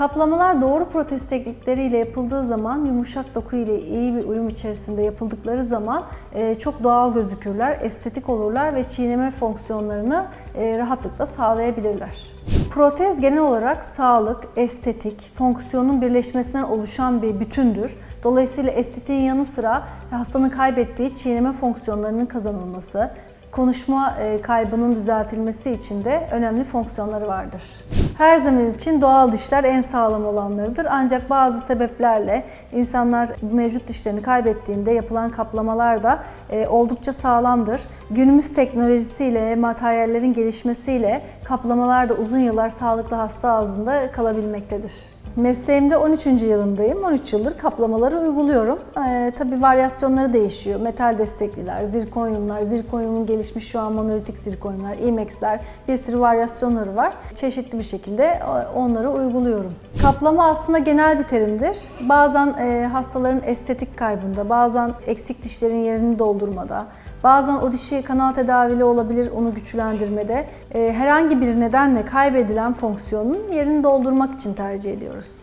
Kaplamalar doğru protez teknikleriyle yapıldığı zaman yumuşak doku ile iyi bir uyum içerisinde yapıldıkları zaman e, çok doğal gözükürler, estetik olurlar ve çiğneme fonksiyonlarını e, rahatlıkla sağlayabilirler. Protez genel olarak sağlık, estetik, fonksiyonun birleşmesinden oluşan bir bütündür. Dolayısıyla estetiğin yanı sıra hastanın kaybettiği çiğneme fonksiyonlarının kazanılması, konuşma e, kaybının düzeltilmesi için de önemli fonksiyonları vardır. Her zaman için doğal dişler en sağlam olanlarıdır. Ancak bazı sebeplerle insanlar mevcut dişlerini kaybettiğinde yapılan kaplamalar da e, oldukça sağlamdır. Günümüz teknolojisiyle, materyallerin gelişmesiyle kaplamalar da uzun yıllar sağlıklı hasta ağzında kalabilmektedir. Mesleğimde 13. yılımdayım. 13 yıldır kaplamaları uyguluyorum. Ee, tabii varyasyonları değişiyor. Metal destekliler, zirkonyumlar, zirkonyumun gelişmiş şu an monolitik zirkonyumlar, IMEX'ler bir sürü varyasyonları var. Çeşitli bir şekilde e, onları uyguluyorum. Kaplama aslında genel bir terimdir. Bazen e, hastaların estetik kaybında, bazen eksik dişlerin yerini doldurmada, Bazen o dişi kanal tedavili olabilir, onu güçlendirmede. Ee, herhangi bir nedenle kaybedilen fonksiyonun yerini doldurmak için tercih ediyoruz.